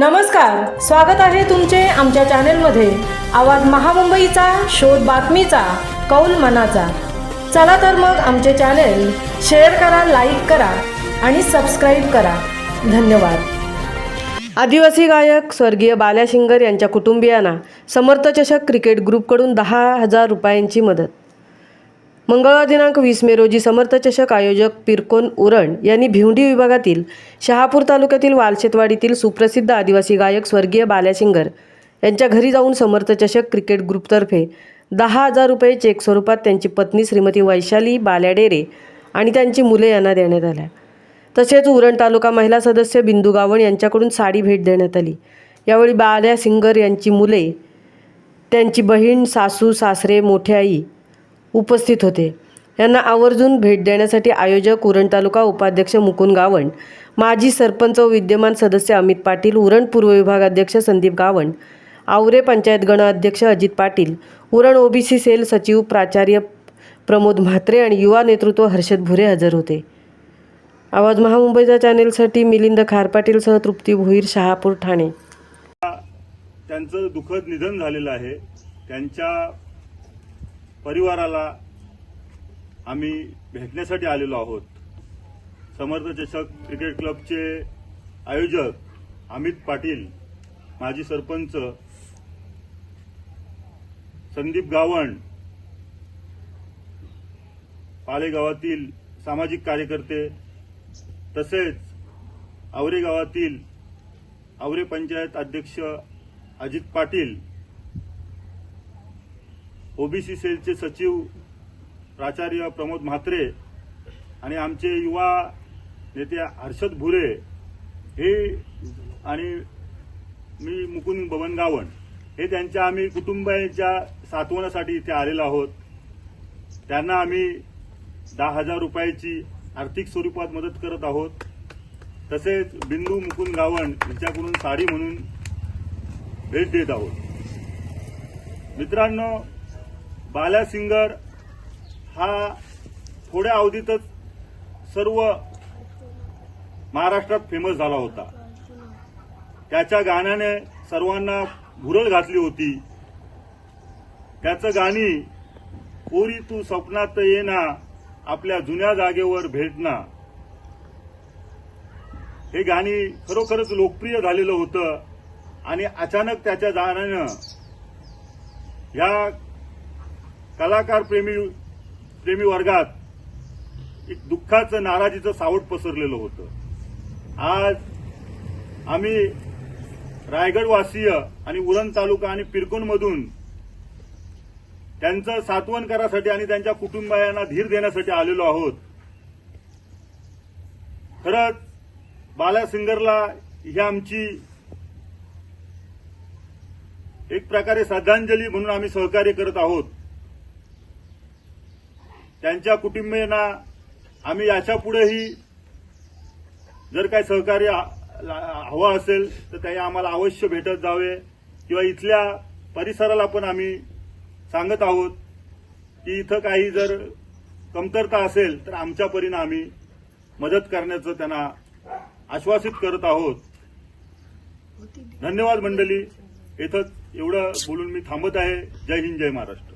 नमस्कार स्वागत आहे तुमचे आमच्या चॅनेलमध्ये. आवाज महामुंबईचा शोध बातमीचा कौल मनाचा. चला तर मग आमचे चॅनेल शेअर करा लाईक करा आणि सबस्क्राईब करा. धन्यवाद. आदिवासी गायक स्वर्गीय बाल्या शिंगर यांच्या कुटुंबियांना समर्थ चषक क्रिकेट ग्रुपकडून दहा हजार रुपयांची मदत. मंगळवार दिनांक वीस मे रोजी समर्थ चषक आयोजक पिरकोन उरण यांनी भिवंडी विभागातील शहापूर तालुक्यातील वालशेतवाडीतील सुप्रसिद्ध आदिवासी गायक स्वर्गीय बाल्या सिंगर यांच्या घरी जाऊन समर्थ चषक क्रिकेट ग्रुपतर्फे दहा हजार रुपये चेक स्वरूपात त्यांची पत्नी श्रीमती वैशाली बाल्या डेरे आणि त्यांची मुले यांना देण्यात आल्या. तसेच उरण तालुका महिला सदस्य बिंदू गावण यांच्याकडून साडी भेट देण्यात आली. यावेळी बाल्या सिंगर यांची मुले त्यांची बहीण सासू सासरे मोठे आई उपस्थित होते. यांना आवर्जून भेट देण्यासाठी आयोजक उरण तालुका उपाध्यक्ष मुकुंद गावण माजी सरपंच व विद्यमान सदस्य अमित पाटील उरण पूर्व विभाग अध्यक्ष संदीप गावण आवरे पंचायत गण अध्यक्ष अजित पाटील उरण ओबीसी सेल सचिव प्राचार्य प्रमोद म्हात्रे आणि युवा नेतृत्व हर्षद भुरे हजर होते. आवाज महामुंबईच्या चॅनेलसाठी मिलिंद खारपाटीलसह तृप्ती भोईर शहापूर ठाणे. त्यांचं दुःखद निधन झालेलं आहे. त्यांच्या परिवाराला आम्ही भेटण्यासाठी आलेलो आहोत. समर्थ चषक क्रिकेट क्लबचे आयोजक अमित पाटील माजी सरपंच संदीप गावण पालेगावातील सामाजिक कार्यकर्ते तसेच आवरे गावातील आवरे पंचायत अध्यक्ष अजित पाटील ओबीसी सेलचे सचिव प्राचार्य प्रमोद म्हात्रे आणि आमचे युवा नेते हर्षद भुरे हे आणि मी मुकुंद बवनगावन गावण हे त्यांच्या आम्ही कुटुंबाच्या सातवण्यासाठी इथे आलेलो आहोत. त्यांना आम्ही दहा हजार रुपयाची आर्थिक स्वरूपात मदत करत आहोत. तसेच बिंदू मुकुंद गावण यांच्याकडून साडी म्हणून भेट देत आहोत. मित्रांनो बाल्या सिंगर हा थोड्या अवधीतच सर्व महाराष्ट्रात फेमस झाला होता. त्याच्या गाण्याने सर्वांना भुरळ घातली होती. त्याचं गाणी पोरी तू स्वप्नात येना आपल्या जुन्या जागेवर भेटना हे गाणी खरोखरच लोकप्रिय झालेलं होतं आणि अचानक त्याच्या गाण्यानं या कलाकार प्रेमी प्रेमी वर्गात एक दुःखाचं नाराजीचं सावट पसरलेलं होतं. आज आम्ही रायगडवासीय आणि उरण तालुका आणि पिरकोनमधून त्यांचं सात्वन करासाठी आणि त्यांच्या कुटुंबियांना धीर देण्यासाठी आलेलो आहोत. खरंच बाला सिंगरला ही आमची एक प्रकारे श्रद्धांजली म्हणून आम्ही सहकार्य करत आहोत. त्यांच्या कुटुंबियांना आम्ही याच्यापुढेही जर काही सहकार्य हवं असेल तर ते आम्हाला अवश्य भेटत जावे. किंवा इथल्या परिसराला पण आम्ही सांगत आहोत की इथं काही जर कमतरता असेल तर आमच्या परीनं आम्ही मदत करण्याचं त्यांना आश्वासित करत आहोत. धन्यवाद मंडळी. इथंच एवढं बोलून मी थांबत आहे. जय हिंद जय महाराष्ट्र.